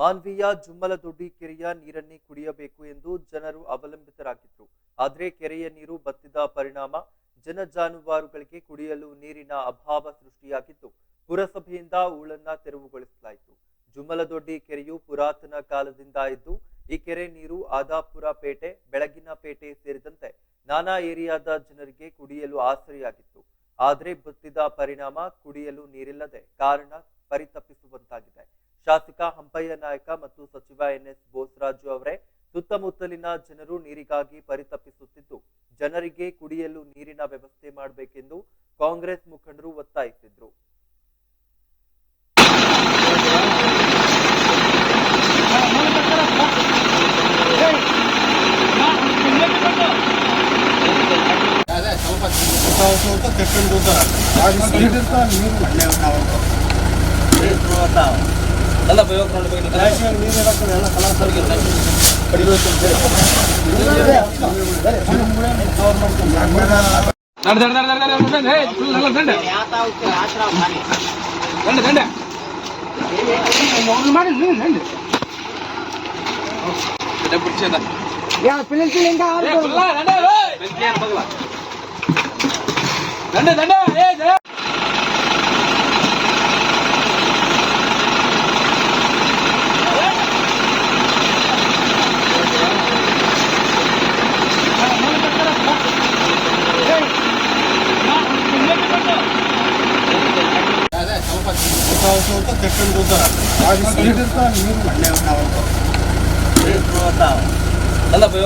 ಮಾನ್ವೀಯ ಜುಮ್ಮಲದೊಡ್ಡಿ ಕೆರೆಯ ನೀರನ್ನೇ ಕುಡಿಯಬೇಕು ಎಂದು ಜನರು ಅವಲಂಬಿತರಾಗಿದ್ರು. ಆದರೆ ಕೆರೆಯ ನೀರು ಬತ್ತಿದ ಪರಿಣಾಮ ಜನ ಜಾನುವಾರುಗಳಿಗೆ ಕುಡಿಯಲು ನೀರಿನ ಅಭಾವ ಸೃಷ್ಟಿಯಾಗಿದ್ದು ಪುರಸಭೆಯಿಂದ ಊಳನ್ನ ತೆರವುಗೊಳಿಸಲಾಯಿತು. ಜುಮ್ಮಲದೊಡ್ಡಿ ಕೆರೆಯು ಪುರಾತನ ಕಾಲದಿಂದ ಇದ್ದು, ಈ ಕೆರೆ ನೀರು ಆದಾಪುರ ಪೇಟೆ, ಬೆಳಗಿನ ಪೇಟೆ ಸೇರಿದಂತೆ ನಾನಾ ಏರಿಯಾದ ಜನರಿಗೆ ಕುಡಿಯಲು ಆಸರೆಯಾಗಿತ್ತು. ಆದರೆ ಬತ್ತಿದ ಪರಿಣಾಮ ಕುಡಿಯಲು ನೀರಿಲ್ಲದೆ ಕಾರಣ ಪರಿತಪ್ಪಿಸುವಂತಾಗಿದೆ ಶಾಸಕ ಹಂಪಯ್ಯ ನಾಯಕ ಮತ್ತು ಸಚಿವ ಎನ್ಎಸ್ ಬೋಸರಾಜು ಅವರೇ ಸುತ್ತಮುತ್ತಲಿನ ಜನರು ನೀರಿಗಾಗಿ ಪರಿತಪಿಸುತ್ತಿದ್ದು ಜನರಿಗೆ ಕುಡಿಯಲು ನೀರಿನ ವ್ಯವಸ್ಥೆ ಮಾಡಬೇಕೆಂದು ಕಾಂಗ್ರೆಸ್ ಮುಖಂಡರು ಒತ್ತಾಯಿಸಿದ್ರು. நல்லா போய் யோகம் போய் பிள்ளைங்க చెట్టును కూర్చోరా நல்லா போய்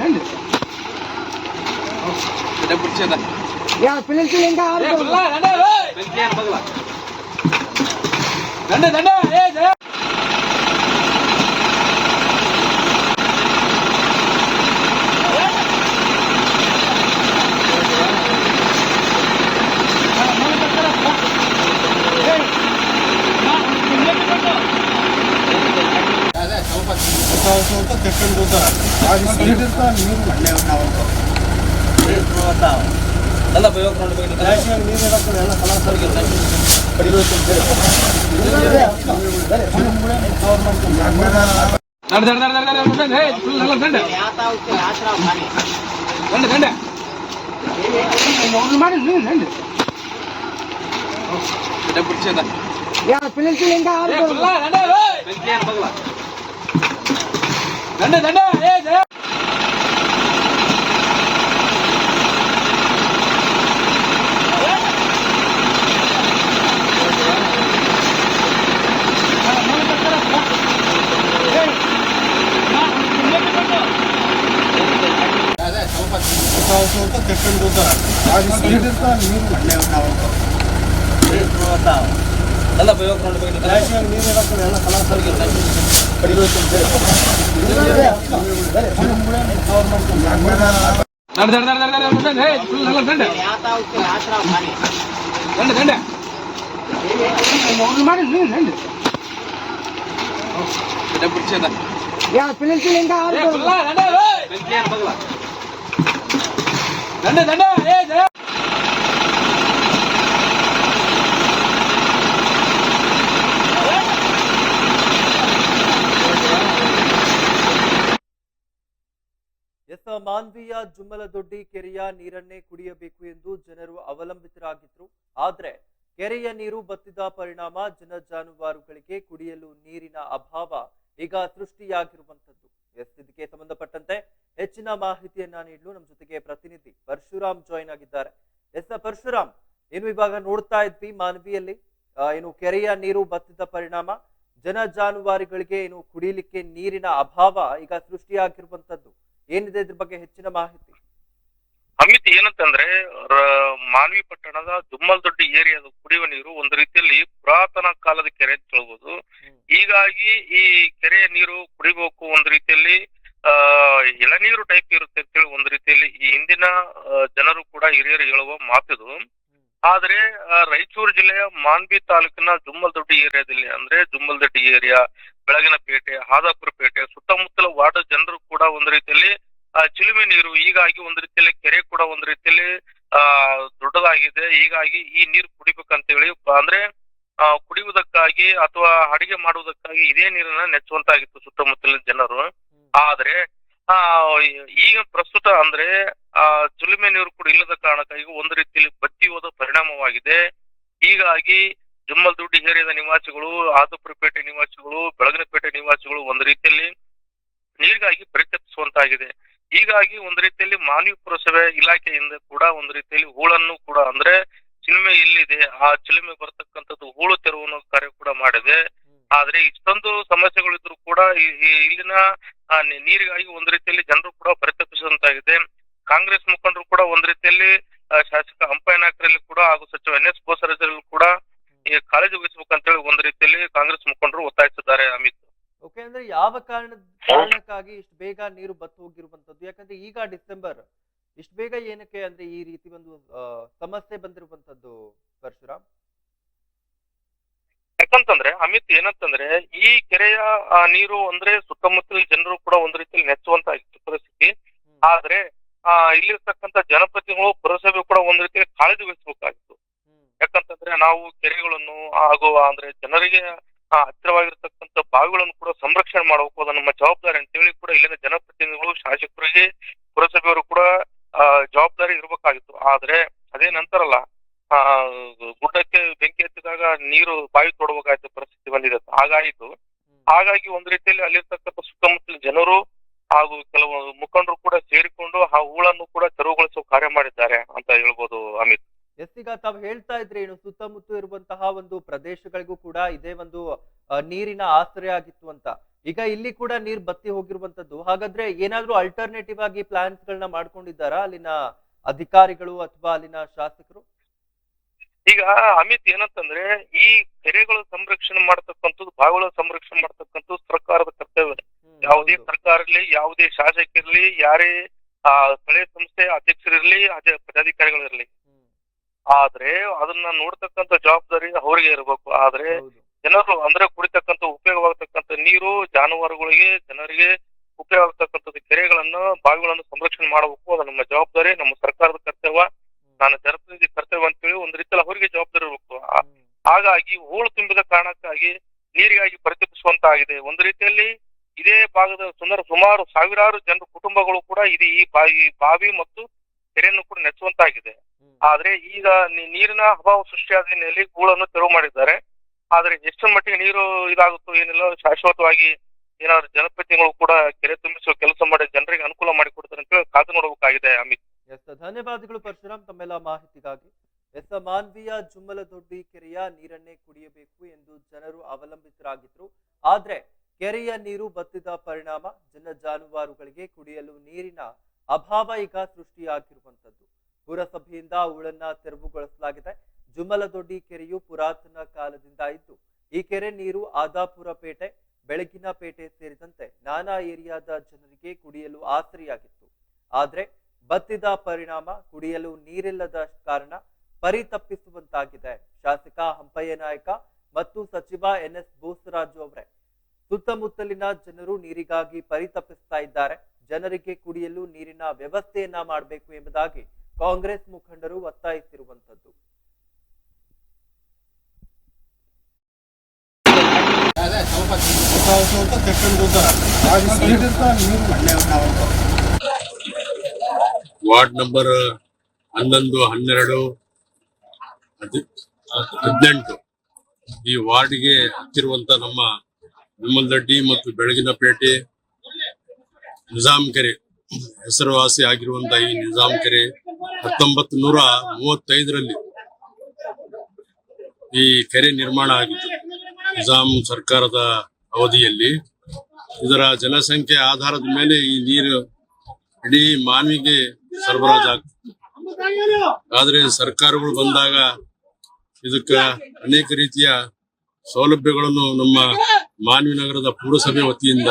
ரெண்டு பிள்ளைங்க பிள்ளைங்க பிள்ளை ನೋಡ್ಬೇಕು ನೀರು ಇರಕ್ಕೆ ಎಲ್ಲ ಕಲರ್ ದಂಡ ದಂಡ ದಂಡ ದಂಡ ದಂಡ ಹೇ ಫುಲ್ ಎಲ್ಲ ದಂಡ ದಂಡ ದಂಡ ಮಾಡಿ ಸ್ವಲ್ಪ ಸ್ವಲ್ಪ ತೆಕ್ಕೊಂಡು ಕೂತಾರ ನೀರು ಒಳ್ಳೆ ಎಲ್ಲ ಬಯೋಕ್ ನೋಡ್ಬೇಕು ನೀರು ಇರಕ್ಕೆ ಎಲ್ಲ ಕಲರ್ ದಂಡ ದಂಡ ದಂಡ ದಂಡ ದಂಡ ದಂಡ ಹೇ ಫುಲ್ ಎಲ್ಲ ದಂಡ ದಂಡ ದಂಡ ಮಾಡಿ ನೀವು ದಂಡ ದಂಡ ಬಿಡ್ಸದ ಯಾ ಪಿಲಿಲ್ ಪಿಲಿಲ್ ఇంకా ಏ ಫುಲ್ಲ ದಂಡ ಏ ಬೆಂಕಿ ಏನ್ ಬಗಲ ದಂಡ ದಂಡ ಎಸ್, ಮಾನ್ವೀಯ ಜುಮ್ಮಲದೊಡ್ಡಿ ಕೆರೆಯ ನೀರನ್ನೇ ಕುಡಿಯಬೇಕು ಎಂದು ಜನರು ಅವಲಂಬಿತರಾಗಿದ್ರು. ಆದ್ರೆ, ಕೆರೆಯ ನೀರು ಬತ್ತಿದ ಪರಿಣಾಮ ಜನ ಜಾನುವಾರುಗಳಿಗೆ ಕುಡಿಯಲು ನೀರಿನ ಅಭಾವ ಈಗ ಸೃಷ್ಟಿಯಾಗಿರುವಂತದ್ದು ಎಸ್ ಇದಕ್ಕೆ ಸಂಬಂಧಪಟ್ಟಂತೆ ಹೆಚ್ಚಿನ ಮಾಹಿತಿಯನ್ನ ನೀಡಲು ನಮ್ಮ ಜೊತೆಗೆ ಪ್ರತಿನಿಧಿ ಪರಶುರಾಮ್ ಜಾಯಿನ್ ಆಗಿದ್ದಾರೆ. ಎಸ್ ಪರಶುರಾಮ್, ಏನು ಇವಾಗ ನೋಡ್ತಾ ಇದ್ವಿ ಮಾನವಿಯಲ್ಲಿ? ಏನು ಕೆರೆಯ ನೀರು ಬತ್ತಿದ ಪರಿಣಾಮ, ಜನ ಜಾನುವಾರುಗಳಿಗೆ ಏನು ಕುಡಿಲಿಕ್ಕೆ ನೀರಿನ ಅಭಾವ ಈಗ ಸೃಷ್ಟಿಯಾಗಿರುವಂತದ್ದು. ಏನಿದೆ ಇದ್ರ ಬಗ್ಗೆ ಹೆಚ್ಚಿನ ಮಾಹಿತಿ? ಅಮಿತ್ ಏನಂತಂದ್ರೆ ಮಾನವಿ ಪಟ್ಟಣದ ದುಮ್ಮಲ್ದೊಡ್ಡಿ ಏರಿಯಾದ ಕುಡಿಯುವ ನೀರು ಒಂದು ರೀತಿಯಲ್ಲಿ ಪುರಾತನ ಕಾಲದ ಕೆರೆ ಅಂತ ಹೇಳ್ಬೋದು. ಹೀಗಾಗಿ ಈ ಕೆರೆಯ ನೀರು ಕುಡಿಬೇಕು ಒಂದು ರೀತಿಯಲ್ಲಿ ಆ ಎಳನೀರು ಟೈಪ್ ಇರುತ್ತೆ ಅಂತೇಳಿ ಒಂದು ರೀತಿಯಲ್ಲಿ ಈ ಹಿಂದಿನ ಜನರು ಕೂಡ ಹಿರಿಯರು ಹೇಳುವ ಮಾತಿದು. ಆದ್ರೆ ರಾಯಚೂರು ಜಿಲ್ಲೆಯ ಮಾನ್ವಿ ತಾಲೂಕಿನ ಜುಮ್ಮಲ್ದೊಡ್ಡಿ ಏರಿಯಾದಲ್ಲಿ ಅಂದ್ರೆ ಜುಮ್ಮಲ್ದೊಡ್ಡಿ ಏರಿಯಾ ಬೆಳಗಿನ ಪೇಟೆ ಹಾದಾಪುರ ಪೇಟೆ ಸುತ್ತಮುತ್ತಲ ವಾರ್ಡ್ ಜನರು ಕೂಡ ಒಂದು ರೀತಿಯಲ್ಲಿ ಚಿಲುಮೆ ನೀರು ಹೀಗಾಗಿ ಒಂದು ರೀತಿಯಲ್ಲಿ ಕೆರೆ ಕೂಡ ಒಂದು ರೀತಿಯಲ್ಲಿ ಆ ದೊಡ್ಡದಾಗಿದೆ. ಹೀಗಾಗಿ ಈ ನೀರು ಕುಡಿಬೇಕಂತ ಹೇಳಿ ಅಂದ್ರೆ ಆ, ಕುಡಿಯುವುದಕ್ಕಾಗಿ ಅಥವಾ ಅಡಿಗೆ ಮಾಡುವುದಕ್ಕಾಗಿ ಇದೇ ನೀರನ್ನ ನೆಚ್ಚುವಂತಾಗಿತ್ತು ಸುತ್ತಮುತ್ತಲಿನ ಜನರು. ಆದ್ರೆ ಆ ಈಗ ಪ್ರಸ್ತುತ ಅಂದ್ರೆ ಆ ಚಿಲುಮೆ ನೀರು ಕೂಡ ಇಲ್ಲದ ಕಾರಣಕ್ಕಾಗಿ ಒಂದು ರೀತಿಯಲ್ಲಿ ಬತ್ತಿ ಹೋದ ಪರಿಣಾಮವಾಗಿದೆ. ಹೀಗಾಗಿ ಜಮ್ಮಲ್ದುಡ್ಡಿ ಏರಿಯಾದ ನಿವಾಸಿಗಳು ಆದಪುರಪೇಟೆ ನಿವಾಸಿಗಳು ಬೆಳಗಿನಪೇಟೆ ನಿವಾಸಿಗಳು ಒಂದು ರೀತಿಯಲ್ಲಿ ನೀರಿಗಾಗಿ ಪರಿತಪಿಸುವಂತಾಗಿದೆ. ಹೀಗಾಗಿ ಒಂದು ರೀತಿಯಲ್ಲಿ ಮಾನವ ಪುರಸಭೆ ಇಲಾಖೆಯಿಂದ ಕೂಡ ಒಂದು ರೀತಿಯಲ್ಲಿ ಹೂಳನ್ನು ಕೂಡ ಅಂದ್ರೆ ಚಿಲುಮೆ ಇಲ್ಲಿದೆ ಆ ಚಿಲುಮೆ ಬರ್ತಕ್ಕಂಥದ್ದು ಹೂಳು ತೆರವು ಕಾರ್ಯ ಕೂಡ ಮಾಡಿದೆ. ಆದ್ರೆ ಇಷ್ಟೊಂದು ಸಮಸ್ಯೆಗಳಿದ್ರು ಕೂಡ ಈ- ಈ ಇಲ್ಲಿನ ನೀರಿಗಾಗಿ ಒಂದು ರೀತಿಯಲ್ಲಿ ಜನರು ಕೂಡ ಪರಿತಪಿಸುವಂತಾಗಿದೆ. ಕಾಂಗ್ರೆಸ್ ಮುಖಂಡರು ಕೂಡ ಒಂದು ರೀತಿಯಲ್ಲಿ ಶಾಸಕ ಹಂಪಾಯ ನಾಯಕರಲ್ಲಿ ಕೂಡ ಹಾಗೂ ಸಚಿವ ಎನ್ ಎಸ್ ಬೋಸರಾಜರಲ್ಲಿ ಕೂಡ ಈ ಕಾಳಜಿ ವಹಿಸಬೇಕಂತೇಳಿ ಒಂದು ರೀತಿಯಲ್ಲಿ ಕಾಂಗ್ರೆಸ್ ಮುಖಂಡರು ಒತ್ತಾಯಿಸಿದ್ದಾರೆ ಅಮಿತ್. ಓಕೆ ಅಂದ್ರೆ ಯಾವ ಕಾರಣ ಕಾರಣಕ್ಕಾಗಿ ಇಷ್ಟು ಬೇಗ ನೀರು ಬತ್ತು ಹೋಗಿರುವಂತದ್ದು ಯಾಕಂದ್ರೆ ಈಗ ಡಿಸೆಂಬರ್ ಇಷ್ಟು ಬೇಗ ಏನಕ್ಕೆ ಅಂದ್ರೆ ಈ ರೀತಿ ಒಂದು ಸಮಸ್ಯೆ ಬಂದಿರುವಂತದ್ದು ಪರಶುರಾಮ್? ಯಾಕಂತಂದ್ರೆ ಅಮಿತ್ ಏನಂತಂದ್ರೆ ಈ ಕೆರೆಯ ನೀರು ಅಂದ್ರೆ ಸುತ್ತಮುತ್ತಲ ಜನರು ಕೂಡ ಒಂದ್ ರೀತಿಯಲ್ಲಿ ನೆಚ್ಚುವಂತ ಪರಿಸ್ಥಿತಿ. ಆದ್ರೆ ಆ ಇಲ್ಲಿರ್ತಕ್ಕಂತ ಜನಪ್ರತಿನಿಧಿಗಳು ಪುರಸಭೆ ಕೂಡ ಒಂದ್ ರೀತಿಯಲ್ಲಿ ಕಾಳಜಿ ವಹಿಸಬೇಕಾಗಿತ್ತು. ಯಾಕಂತಂದ್ರೆ ನಾವು ಕೆರೆಗಳನ್ನು ಹಾಗೂ ಅಂದ್ರೆ ಜನರಿಗೆ ಆ, ಹತ್ತಿರವಾಗಿರ್ತಕ್ಕಂಥ ಬಾವಿಗಳನ್ನು ಕೂಡ ಸಂರಕ್ಷಣೆ ಮಾಡಬೇಕು ಅದು ನಮ್ಮ ಜವಾಬ್ದಾರಿ ಅಂತೇಳಿ ಕೂಡ ಇಲ್ಲಿನ ಜನಪ್ರತಿನಿಧಿಗಳು ಶಾಸಕರಿಗೆ ಪುರಸಭೆಯವರು ಕೂಡ ಜವಾಬ್ದಾರಿ ಇರಬೇಕಾಗಿತ್ತು. ಆದ್ರೆ ಅದೇ ನಂತರಲ್ಲ ಆ ಗುಡ್ಡಕ್ಕೆ ಬೆಂಕಿ ಹತ್ತಿದಾಗ ನೀರು ಬಾವಿ ತೊಡಬೇಕಾಯ್ತು ಪರಿಸ್ಥಿತಿ ಬಂದಿದೆ ಹಾಗಾಯಿತು. ಹಾಗಾಗಿ ಒಂದು ರೀತಿಯಲ್ಲಿ ಅಲ್ಲಿರ್ತಕ್ಕಂಥ ಸುತ್ತಮುತ್ತಲ ಜನರು ಹಾಗೂ ಕೆಲವು ಮುಖಂಡರು ಕೂಡ ಸೇರಿಕೊಂಡು ಆ ಹೂಳನ್ನು ಕೂಡ ತೆರವುಗೊಳಿಸುವ ಕಾರ್ಯ ಮಾಡಿದ್ದಾರೆ ಅಂತ ಹೇಳ್ಬೋದು ಅಮಿತ್. ಎಸ್ ಈಗ ತಾವು ಹೇಳ್ತಾ ಇದ್ರೆ ಏನು ಸುತ್ತಮುತ್ತ ಇರುವಂತಹ ಒಂದು ಪ್ರದೇಶಗಳಿಗೂ ಕೂಡ ಇದೇ ಒಂದು ನೀರಿನ ಆಶ್ರಯ ಆಗಿತ್ತು ಅಂತ. ಈಗ ಇಲ್ಲಿ ಕೂಡ ನೀರ್ ಬತ್ತಿ ಹೋಗಿರುವಂತದ್ದು ಹಾಗಾದ್ರೆ ಏನಾದ್ರೂ ಅಲ್ಟರ್ನೇಟಿವ್ ಆಗಿ ಪ್ಲಾನ್ಸ್ ಗಳನ್ನ ಮಾಡ್ಕೊಂಡಿದ್ದಾರಾ ಅಲ್ಲಿನ ಅಧಿಕಾರಿಗಳು ಅಥವಾ ಅಲ್ಲಿನ ಶಾಸಕರು? ಈಗ ಅಮಿತ್ ಏನಂತಂದ್ರೆ ಈ ಕೆರೆಗಳು ಸಂರಕ್ಷಣೆ ಮಾಡ್ತಕ್ಕಂಥದ್ದು ಬಾವಿಗಳ ಸಂರಕ್ಷಣೆ ಮಾಡ್ತಕ್ಕಂಥದ್ದು ಸರ್ಕಾರದ ಕರ್ತವ್ಯ. ಯಾವುದೇ. ಸರ್ಕಾರ ಇರಲಿ ಯಾವುದೇ ಶಾಸಕರಿರ್ಲಿ ಯಾರೇ ಆ ಸ್ಥಳೀಯ ಸಂಸ್ಥೆ ಅಧ್ಯಕ್ಷರಿರ್ಲಿ ಅದೇ ಪದಾಧಿಕಾರಿಗಳಿರ್ಲಿ. ಆದ್ರೆ ಅದನ್ನ ನೋಡ್ತಕ್ಕಂಥ ಜವಾಬ್ದಾರಿ ಅವರಿಗೆ ಇರಬೇಕು. ಆದ್ರೆ ಜನರು ಅಂದ್ರೆ ಕುಡಿತಕ್ಕಂತ ಉಪಯೋಗವಾಗತಕ್ಕಂತ ನೀರು ಜಾನುವಾರುಗಳಿಗೆ ಜನರಿಗೆ ಉಪಯೋಗ ಆಗ್ತಕ್ಕಂಥದ್ದು ಕೆರೆಗಳನ್ನು ಬಾವಿಗಳನ್ನು ಸಂರಕ್ಷಣೆ ಮಾಡಬೇಕು. ಅದು ನಮ್ಮ ಜವಾಬ್ದಾರಿ ನಮ್ಮ ಸರ್ಕಾರದ ಕರ್ತವ್ಯ. ನಾನು ಜನಪ್ರತಿನಿಧಿ ಕರ್ತವ್ಯ ಅಂತೇಳಿ ಒಂದ್ ರೀತಿಯಲ್ಲಿ ಅವರಿಗೆ ಜವಾಬ್ದಾರಿ ಇರಬೇಕು. ಹಾಗಾಗಿ ಹೂಳು ತುಂಬಿದ ಕಾರಣಕ್ಕಾಗಿ ನೀರಿಗಾಗಿ ಪರಿತಪಿಸುವಂತಾಗಿದೆ ಒಂದು ರೀತಿಯಲ್ಲಿ ಇದೇ ಭಾಗದ ಸುಂದರ ಸುಮಾರು ಸಾವಿರಾರು ಜನರು ಕುಟುಂಬಗಳು ಕೂಡ ಇದು ಈ ಬಾವಿ ಮತ್ತು ಕೆರೆಯನ್ನು ಕೂಡ ನೆಚ್ಚುವಂತಾಗಿದೆ. ಆದ್ರೆ ಈಗ ನೀರಿನ ಅಭಾವ ಸೃಷ್ಟಿಯಾದ ಹಿನ್ನೆಲೆಯಲ್ಲಿ ಗೂಳನ್ನು ತೆರವು ಮಾಡಿದ್ದಾರೆ. ಆದ್ರೆ ಎಷ್ಟರ ಮಟ್ಟಿಗೆ ನೀರು ಇದಾಗುತ್ತೋ ಏನಿಲ್ಲ ಶಾಶ್ವತವಾಗಿ ಏನಾದ್ರು ಜನಪ್ರತಿನಿಧಿಗಳು ಕೂಡ ಕೆರೆ ತುಂಬಿಸುವ ಕೆಲಸ ಮಾಡಿ ಜನರಿಗೆ ಅನುಕೂಲ ಮಾಡಿಕೊಡ್ತಾರೆ ಅಂತ ಹೇಳಿ ಕಾದು ನೋಡಬೇಕಾಗಿದೆ ಅಮಿತ್. ಎಸ್ ಧನ್ಯವಾದಗಳು ಪರಶುರಾಮ್. ತಮ್ಮೆಲ್ಲ ಮಾಹಿತಿಗಾಗಿ. ಎಸ್ ಮಾನ್ವಿಯ ಜುಮ್ಮಲದೊಡ್ಡಿ ಕೆರೆಯ ನೀರನ್ನೇ ಕುಡಿಯಬೇಕು ಎಂದು ಜನರು ಅವಲಂಬಿತರಾಗಿದ್ರು. ಆದ್ರೆ ಕೆರೆಯ ನೀರು ಬತ್ತಿದ ಪರಿಣಾಮ ಜನ ಜಾನುವಾರುಗಳಿಗೆ ಕುಡಿಯಲು ನೀರಿನ ಅಭಾವ ಈಗ ಸೃಷ್ಟಿಯಾಗಿರುವಂತದ್ದು ಪುರಸಭೆಯಿಂದ ಉಳನ್ನ ತೆರವುಗೊಳಿಸಲಾಗಿದೆ. ಜುಮ್ಮಲದೊಡ್ಡಿ ಕೆರೆಯು ಪುರಾತನ ಕಾಲದಿಂದ ಇದ್ದು, ಈ ಕೆರೆ ನೀರು ಆದಾಪುರ ಪೇಟೆ, ಬೆಳಗಿನ ಪೇಟೆ ಸೇರಿದಂತೆ ನಾನಾ ಏರಿಯಾದ ಜನರಿಗೆ ಕುಡಿಯಲು ಆಸರೆಯಾಗಿತ್ತು. ಆದರೆ ಬತ್ತಿದ ಪರಿಣಾಮ ಕುಡಿಯಲು ನೀರಿಲ್ಲದ ಕಾರಣ ಪರಿತಪ್ಪಿಸುವಂತಾಗಿದೆ ಶಾಸಕ ಹಂಪಯ್ಯ ನಾಯಕ ಮತ್ತು ಸಚಿವ ಎನ್ ಎಸ್ ಬೋಸರಾಜು ಅವರೇ, ಸುತ್ತಮುತ್ತಲಿನ ಜನರು ನೀರಿಗಾಗಿ ಪರಿತಪ್ಪಿಸ್ತಾ ಇದ್ದಾರೆ. ಜನರಿಗೆ ಕುಡಿಯಲು ನೀರಿನ ವ್ಯವಸ್ಥೆಯನ್ನ ಮಾಡಬೇಕು ಎಂಬುದಾಗಿ ಕಾಂಗ್ರೆಸ್ ಮುಖಂಡರು ಒತ್ತಾಯಿಸಿರುವಂತದ್ದು ವಾರ್ಡ್ ನಂಬರ್ ಹನ್ನೊಂದು, ಹನ್ನೆರಡು, ಹದಿ- ಹದಿನೆಂಟು. ಈ ವಾರ್ಡ್ಗೆ ಹತ್ತಿರುವಂತ ನಮ್ಮ ವಿಮಲ್ದಡ್ಡಿ ಮತ್ತು ಬೆಳಗಿನ ಪೇಟೆ ನಿಜಾಮ್ ಕೆರೆ ಹೆಸರುವಾಸಿ ಆಗಿರುವಂತಹ ಈ ನಿಜಾಮ್ ಕೆರೆ ಹತ್ತೊಂಬತ್ತು ನೂರ ಮೂವತ್ತೈದರಲ್ಲಿ ಈ ಕೆರೆ ನಿರ್ಮಾಣ ಆಗಿತ್ತು. ನಿಜಾಂ ಸರ್ಕಾರದ ಅವಧಿಯಲ್ಲಿ. ಇದರ ಜನಸಂಖ್ಯೆ ಆಧಾರದ ಮೇಲೆ ಈ ನೀರು ಇಡೀ ಮಾನವಿಗೆ ಸರಬರಾಜು ಆದರೆ ಆದ್ರೆ ಸರ್ಕಾರಗಳು ಬಂದಾಗ ಇದಕ್ಕ ಅನೇಕ ರೀತಿಯ ಸೌಲಭ್ಯಗಳನ್ನು ನಮ್ಮ ಮಾನವಿ ನಗರದ ಪುರಸಭೆ ವತಿಯಿಂದ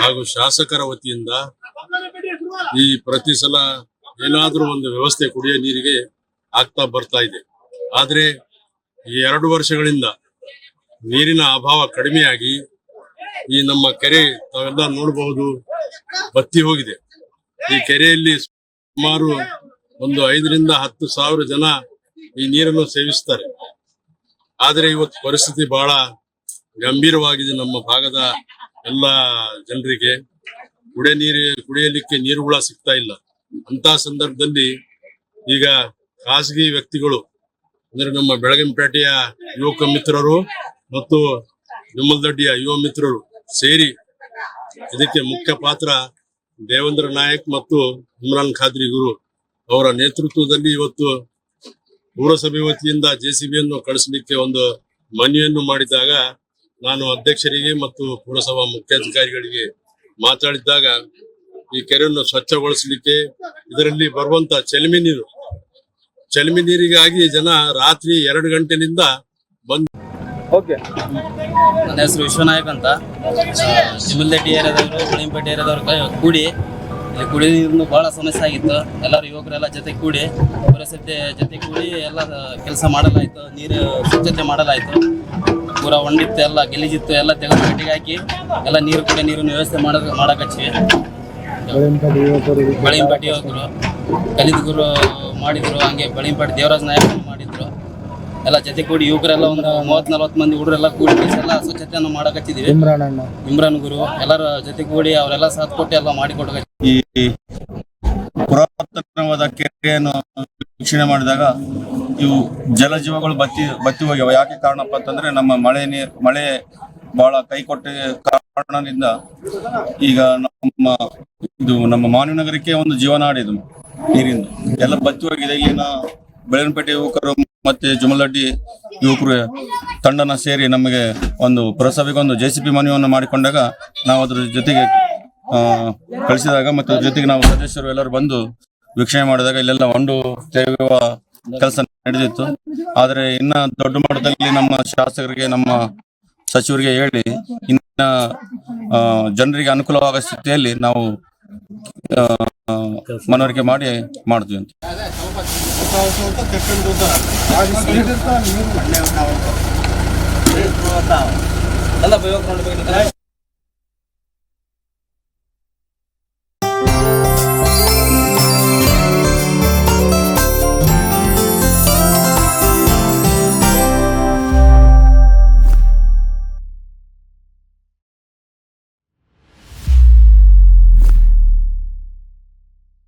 ಹಾಗೂ ಶಾಸಕರ ವತಿಯಿಂದ ಈ ಪ್ರತಿ ಸಲ ಏನಾದರೂ ಒಂದು ವ್ಯವಸ್ಥೆ ಕುಡಿಯೋ ನೀರಿಗೆ ಆಗ್ತಾ ಬರ್ತಾ ಇದೆ. ಆದರೆ ಈ ಎರಡು ವರ್ಷಗಳಿಂದ ನೀರಿನ ಅಭಾವ ಕಡಿಮೆಯಾಗಿ ಈ ನಮ್ಮ ಕೆರೆ ತಾವೆಲ್ಲ ನೋಡಬಹುದು, ಬತ್ತಿ ಹೋಗಿದೆ. ಈ ಕೆರೆಯಲ್ಲಿ ಸುಮಾರು ಒಂದು ಐದರಿಂದ ಹತ್ತು ಸಾವಿರ ಜನ ಈ ನೀರನ್ನು ಸೇವಿಸ್ತಾರೆ. ಆದರೆ ಇವತ್ತು ಪರಿಸ್ಥಿತಿ ಬಹಳ ಗಂಭೀರವಾಗಿದೆ ನಮ್ಮ ಭಾಗದ ಎಲ್ಲ ಜನರಿಗೆ. ಕುಡಿಯ ನೀರು ಕುಡಿಯಲಿಕ್ಕೆ ನೀರುಗಳ ಸಿಗ್ತಾ ಇಲ್ಲ. ಅಂತ ಸಂದರ್ಭದಲ್ಲಿ ಈಗ ಖಾಸಗಿ ವ್ಯಕ್ತಿಗಳು, ಅಂದ್ರೆ ನಮ್ಮ ಬೆಳಗಿನಪೇಟೆಯ ಯುವಕ ಮಿತ್ರರು ಮತ್ತು ನಿಮ್ಮಲ್ದಡ್ಡಿಯ ಯುವ ಮಿತ್ರರು ಸೇರಿ ಇದಕ್ಕೆ ಮುಖ್ಯ ಪಾತ್ರ ದೇವೇಂದ್ರ ನಾಯಕ್ ಮತ್ತು ಇಮ್ರಾನ್ ಖಾದ್ರಿ ಗುರು. ಅವರ ನೇತೃತ್ವದಲ್ಲಿ ಇವತ್ತು ಪುರಸಭೆ ವತಿಯಿಂದ ಜೆ ಸಿ ಬಿಯನ್ನು ಕಳಿಸಲಿಕ್ಕೆ ಒಂದು ಮನವಿಯನ್ನು ಮಾಡಿದಾಗ ನಾನು ಅಧ್ಯಕ್ಷರಿಗೆ ಮತ್ತು ಪುರಸಭಾ ಮುಖ್ಯಾಧಿಕಾರಿಗಳಿಗೆ ಮಾತಾಡಿದ್ದಾಗ ಈ ಕೆರೆಯನ್ನು ಸ್ವಚ್ಛಗೊಳಿಸಲಿಕ್ಕೆ ಇದರಲ್ಲಿ ಬರುವಂತ ಚಲಿಮಿ ನೀರು. ಚಲಿಮಿ ನೀರಿಗಾಗಿ ಜನ ರಾತ್ರಿ ಎರಡು ಗಂಟೆನಿಂದ ಬಂದು ನನ್ನ ಹೆಸರು ವಿಶ್ವನಾಯಕ್ ಅಂತ. ಚಿಮಲ್ದಡ್ಡಿ ಏರಿಯಾದವರು ಬಳಿಂಪೇಟೆ ಏರಿಯಾದವರು ಕೂಡಿ ಇಲ್ಲಿ ಕುಡಿಯೋ ನೀರಿನ ಬಹಳ ಸಮಸ್ಯೆ ಆಗಿತ್ತು. ಎಲ್ಲರೂ ಯುವಕರೆಲ್ಲ ಜೊತೆ ಕೂಡಿ ಪುರಸಭೆ ಜೊತೆ ಕೂಡಿ ಎಲ್ಲ ಕೆಲಸ ಮಾಡಲಾಯಿತು ನೀರು ಸ್ವಚ್ಛತೆ ಮಾಡಲಾಯಿತು. ಪೂರ ಒಂಡಿತ್ತು ಎಲ್ಲ ಗೆಲಿಜಿತ್ತು ಎಲ್ಲ ತೆಗೆದು ಕಟ್ಟಿಗೆ ಹಾಕಿ ಎಲ್ಲ ನೀರು ಕೂಡ ನೀರಿನ ವ್ಯವಸ್ಥೆ ಮಾಡ ಮಾಡಕಚ್ಚಿವಿ ಬಳಿಂಪಟ್ಟಿ ಯುವಕರು ಕಲಿದ ಗುರು ಮಾಡಿದ್ರು ಹಂಗೆ ಬಳಿಂಪಟ್ಟಿ ದೇವರಾಜ ನಾಯಕರು ಮಾಡಿದ್ರು. ಎಲ್ಲ ಜೊತೆ ಕೂಡಿ ಯುವಕರೆಲ್ಲ ಒಂದು ಮೂವತ್ತು ನಲ್ವತ್ತು ಮಂದಿ ಹುಡುಗರೆಲ್ಲ ಕೂಡಿ ಎಲ್ಲ ಸ್ವಚ್ಛತೆಯನ್ನು ಮಾಡಕತ್ತಿದ್ದೀವಿ. ಇಮ್ರಾನ್ ಗುರು ಎಲ್ಲರ ಜೊತೆ ಕೂಡಿ ಅವರೆಲ್ಲ ಸಾಥ್ ಕೊಟ್ಟು ಎಲ್ಲ ಮಾಡಿಕೊಡ್ಬೇಕು. ಕೆರೆಯನ್ನು ವೀಕ್ಷಣೆ ಮಾಡಿದಾಗ ಇವು ಜಲಜೀವಗಳು ಬತ್ತಿ ಬತ್ತಿ ಹೋಗ್ಯಾವ. ಯಾಕೆ ಕಾರಣಪ್ಪ ಅಂತಂದ್ರೆ ನಮ್ಮ ಮಳೆ ನೀರ್ ಮಳೆ ಬಹಳ ಕೈ ಕೊಟ್ಟ ಕಾರಣದಿಂದ ಈಗ ನಮ್ಮ ಇದು ನಮ್ಮ ಮಾನವನಗರಕ್ಕೆ ಒಂದು ಜೀವನಾಡಿ ಇದು ನೀರಿಂದ. ಎಲ್ಲ ಬತ್ತಿ ಹೋಗಿದೆ. ಇಲ್ಲಿನ ಬೆಳವನಪೇಟೆ ಯುವಕರು ಮತ್ತೆ ಜುಮಲಡ್ಡಿ ಯುವಕರು ತಂಡನ ಸೇರಿ ನಮಗೆ ಒಂದು ಪುರಸಭೆಗೆ ಒಂದು ಜೆ ಸಿ ಪಿ ಮನವಿಯನ್ನು ಮಾಡಿಕೊಂಡಾಗ ನಾವು ಅದ್ರ ಜೊತೆಗೆ ಕಳಿಸಿದಾಗ ಮತ್ತು ಜೊತೆಗೆ ನಾವು ಸದಸ್ಯರು ಎಲ್ಲರೂ ಬಂದು ವೀಕ್ಷಣೆ ಮಾಡಿದಾಗ ಇಲ್ಲೆಲ್ಲ ಒಂದು ತೆರೆಯುವ ಕೆಲಸ ನಡೆದಿತ್ತು. ಆದರೆ ಇನ್ನ ದೊಡ್ಡ ಮಟ್ಟದಲ್ಲಿ ನಮ್ಮ ಶಾಸಕರಿಗೆ, ನಮ್ಮ ಸಚಿವರಿಗೆ ಹೇಳಿ, ಇನ್ನ ಜನರಿಗೆ ಅನುಕೂಲವಾಗೋ ಸ್ಥಿತಿಯಲ್ಲಿ ನಾವು ಮನವರಿಕೆ ಮಾಡಿ ಮಾಡ್ತೀವಿ ಅಂತ. ಎಲ್ಲ